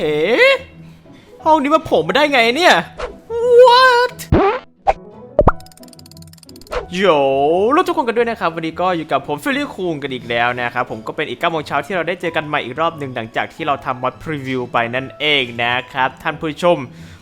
เฮ้ห้องนี้มาผมมาได้ไงเนี่ย what โยรู้ทุกคนกันด้วยนะครับ วันนี้ก็อยู่กับผมฟิลลี่คูงกันอีกแล้วนะครับ ผมก็เป็นอีก9โมงเช้าที่เราได้เจอกันใหม่อีกรอบหนึ่งหลังจากที่เราทำมอดพรีวิวไปนั่นเองนะครับ ท่านผู้ชม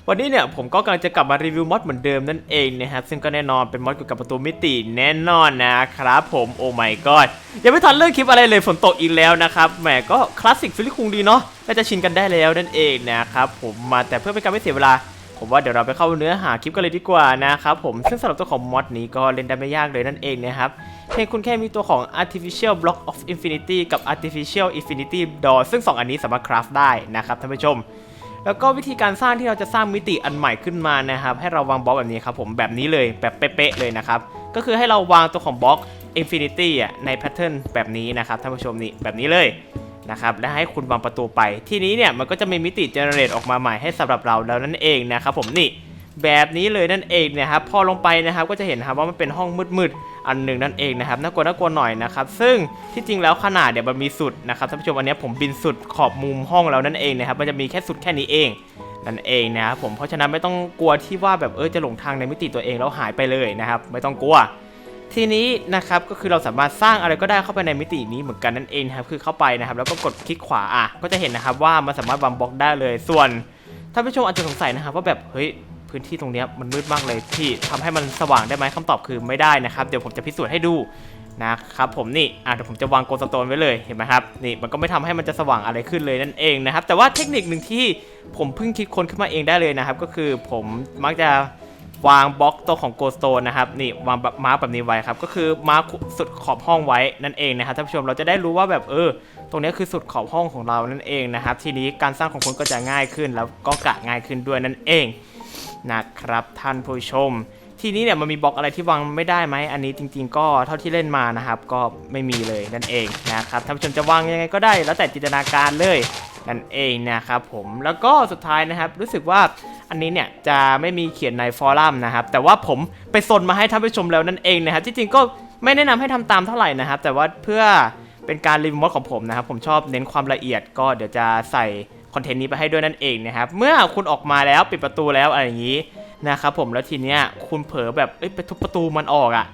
วันนี้เนี่ยผมก็กำลังจะกลับมารีวิวมอดเหมือนเดิมนั่นเองนะครับซึ่งก็แน่นอนเป็นมอดเกี่ยวกับประตูมิติแน่นอนนะครับผมโอ้ my god ยังไม่ทันเริ่มคลิปอะไรเลยฝนตกอีกแล้วนะครับแหมก็คลาสสิกฟิลลี่คุงดีเนาะน่าจะชินกันได้แล้วนั่นเองนะครับผมมาแต่เพื่อเป็นการไม่เสียเวลาผมว่าเดี๋ยวเราไปเข้าเนื้อหาคลิปกันเลยดีกว่านะครับผมซึ่งสำหรับตัวของมอดนี้ก็เล่นได้ไม่ยากเลยนั่นเองนะครับเพียงคุณแค่มีตัวของ artificial block of infinity กับ artificial infinity door ซึ่ง 2 อันนี้สามารถคราฟได้นะครับท่านผู้ชม แล้วก็วิธีการสร้างที่เราจะสร้างมิติอันใหม่ขึ้นมานะครับ ให้เราวางบล็อกแบบนี้ครับผมแบบนี้เลยแบบเป๊ะๆเลยนะครับ ก็คือให้เราวางตัวของบล็อก Infinity อะในแพทเทิร์นแบบนี้นะครับท่านผู้ชมนี่แบบนี้เลยนะครับและให้คุณวางประตูไป ทีนี้เนี่ยมันก็จะมีมิติเจเนเรตออกมาใหม่ให้สำหรับเราแล้วนั่นเองนะครับผมนี่แบบนี้เลยนั่นเองนะครับพอลงไปนะครับก็จะเห็นครับว่ามันเป็นห้องมืดๆ อันหนึ่งนั่นเองนะครับน่ากลัวน่ากลัวหน่อยนะครับซึ่งที่จริงแล้วขนาดเนี่ยมันมีสุดนะครับท่านผู้ชมอันนี้ผมบินสุดขอบมุมห้องแล้วนั่นเองนะครับมันจะมีแค่สุดแค่นี้เองนั่นเองนะครับผมเพราะฉะนั้นไม่ต้องกลัวที่ว่าแบบเออจะหลงทางในมิติตัวเองแล้วหายไปเลยนะครับไม่ต้องกลัวทีนี้นะครับก็คือเราสามารถสร้างอะไรก็ได้เข้าไปในมิตินี้เหมือนกันนั่นเองครับคือเข้าไปนะครับแล้วก็กดคลิกขวาอะก็จะเห็นนะครับว่ามันสามารถวางบล็อกได้เลยส่วนท่านผู้ชมอาจจะสงสัยนะครับว่าแบบเฮ้ย พื้นที่ตรงนี้มันมืดมากเลยพี่ทำให้มันสว่างได้ไหมคำตอบคือไม่ได้นะครับเดี๋ยวผมจะพิสูจน์ให้ดูนะครับผมนี่อะเดี๋ยวผมจะวางโกลสโตนไว้เลยเห็นไหมครับนี่มันก็ไม่ทำให้มันจะสว่างอะไรขึ้นเลยนั่นเองนะครับแต่ว่าเทคนิคหนึ่งที่ผมเพิ่งคิดค้นขึ้นมาเองได้เลยนะครับ ก็คือผมมักจะวางบล็อกตัวของโกสโตนนะครับนี่วางแบบมาร์กแบบนี้ไว้ครับก็คือมาร์กสุดขอบห้องไว้นั่นเองนะครับท่านผู้ชมเราจะได้รู้ว่าแบบเออ ตรงนี้คือสุดขอบห้องของเรานั่นเองนะครับทีนี้การสร้างของคุณก็จะง่ายขึ้นแล้วก็กะง่ายขึ้นด้วยนั่นเอง นะครับท่านผู้ชม ทีนี้เนี่ยมันมีบล็อกอะไรที่วางไม่ได้ไหมอันนี้จริง ๆ ก็เท่าที่เล่นมานะครับ ก็ไม่มีเลยนั่นเองนะครับท่านผู้ชมจะวางยังไงก็ได้ แล้วแต่จินตนาการเลยนั่นเองนะครับผมแล้วก็สุดท้ายนะครับรู้สึกว่าอันนี้เนี่ยจะไม่มีเขียนในฟอรัมนะครับแต่ว่าผมไปสนมาให้ท่านผู้ชมแล้วนั่นเองนะครับที่จริงก็ไม่แนะนำให้ทำตามเท่าไหร่นะครับ แต่ว่าเพื่อเป็นการรีวิวมอดของผมนะครับ ผมชอบเน้นความละเอียดก็เดี๋ยวจะใส่ คอนเทนต์นี้ไปให้ด้วยนั่นเองนะครับ เมื่อคุณออกมาแล้วปิดประตูแล้วอะไรอย่างนี้นะครับผมแล้วทีเนี้ยคุณเผลอแบบไปทุบประตูมันออกอะ่ะ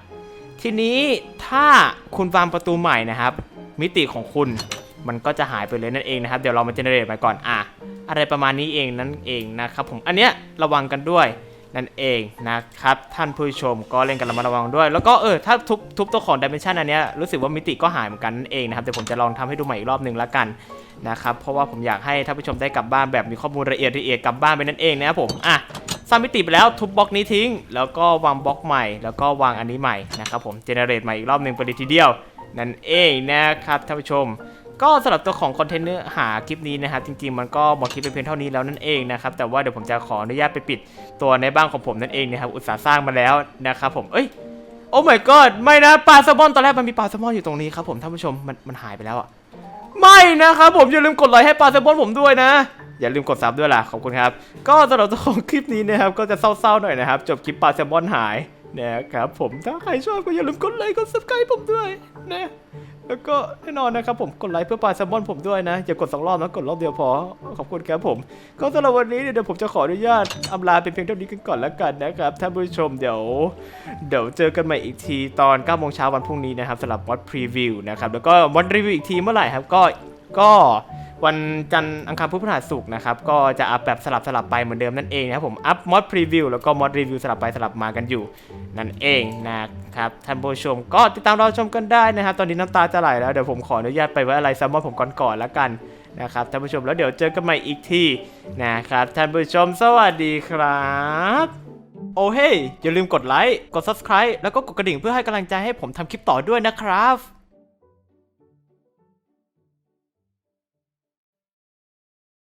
ทีนี้ถ้าคุณวางประตูใหม่นะครับ มิติของคุณมันก็จะหายไปเลยนั่นเองนะครับ เดี๋ยวเรามาเจเนเรตไปก่อนอะอะไรประมาณนี้เองนั่นเองนะครับผมอันเนี้ยระวังกันด้วย นั่นเองนะครับ ท่านผู้ชมก็เล่นกันระมัดระวังด้วย แล้วก็เออถ้าทุบทุบตัวของดิเมนชันอันเนี้ยรู้สึกว่ามิติก็หายเหมือนกันนั่นเองนะครับเดี๋ยวผมจะลองทำให้ดูใหม่อีกรอบหนึ่งละกันนะครับเพราะว่าผมอยากให้ท่านผู้ชมได้กลับบ้านแบบมีข้อมูลละเอียดละเอียดกลับบ้านไปนั่นเองนะครับผมอะสร้างมิติไปแล้วทุบบล็อกนี้ทิ้ง แล้วก็วางบล็อกใหม่ แล้วก็วางอันนี้ใหม่นะครับผมเจเนเรตใหม่อีกรอบหนึ่งไปเลยทีเดียวนั่นเองนะครับท่านผู้ชม ก็สำหรับตัวของคอนเทนเนอร์หาคลิปนี้นะครับจริงๆมันก็หมดคลิปไปเพียงเท่านี้แล้วนั่นเองนะครับแต่ว่าเดี๋ยวผมจะขออนุญาตไปปิดตัวในบ้านของผมนั่นเองนะครับอุตสาห์สร้างมาแล้วนะครับผมเอ้ยโอ้ my god ไม่นะปลาแซลมอนตอนแรกมันมีปลาแซลมอนอยู่ตรงนี้ครับผมท่านผู้ชมมันมันหายไปแล้วอะไม่นะครับผมอย่าลืมกดไลค์ให้ปลาแซลมอนผมด้วยนะ อย่าลืมกดซับด้วยล่ะขอบคุณครับ ก็สำหรับตัวของคลิปนี้นะครับก็จะเศร้าๆหน่อยนะครับจบคลิปปลาแซลมอนหายนะครับผมถ้าใครชอบก็อย่าลืมกดไลค์กด subscribe ผมด้วยนะ แล้วก็แน่นอนนะครับผมกดไลค์เพื่อปลาแซลมอนผมด้วยนะ อย่ากดสองรอบนะกดรอบเดียวพอ ขอบคุณครับผม ก็สำหรับวันนี้เดี๋ยวผมจะขออนุญาตอำลาเป็นเพียงเท่านี้กันก่อนแล้วกันนะครับท่านผู้ชมเดี๋ยว เดี๋ยวเจอกันใหม่อีกทีตอน9โมงเช้าวันพรุ่งนี้นะครับสำหรับมอดพรีวิวนะครับแล้วก็มอดรีวิวอีกทีเมื่อไหร่ครับก็ก็ วันจันทร์อังคารพุธพฤหัสศุกร์นะครับก็จะอัพแบบสลับสลับไปเหมือนเดิมนั่นเองนะครับผมอัพมอดพรีวิวแล้วก็มอดรีวิวสลับไปสลับมากันอยู่ นั่นเองนะครับท่านผู้ชมก็ติดตามเราชมกันได้นะครับ ตอนนี้น้ำตาจะไหลแล้วเดี๋ยวผมขออนุญาตไปไว้อะไรซัมมอนผมก่อนก่อนแล้วกันนะครับท่านผู้ชมแล้วเดี๋ยวเจอกันใหม่อีกทีนะครับท่านผู้ชมสวัสดีครับโอ้เฮ้ยอย่าลืมกดไลค์กด subscribe แล้วก็กดกระดิ่งเพื่อให้กำลังใจให้ผมทำคลิปต่อด้วยนะครับ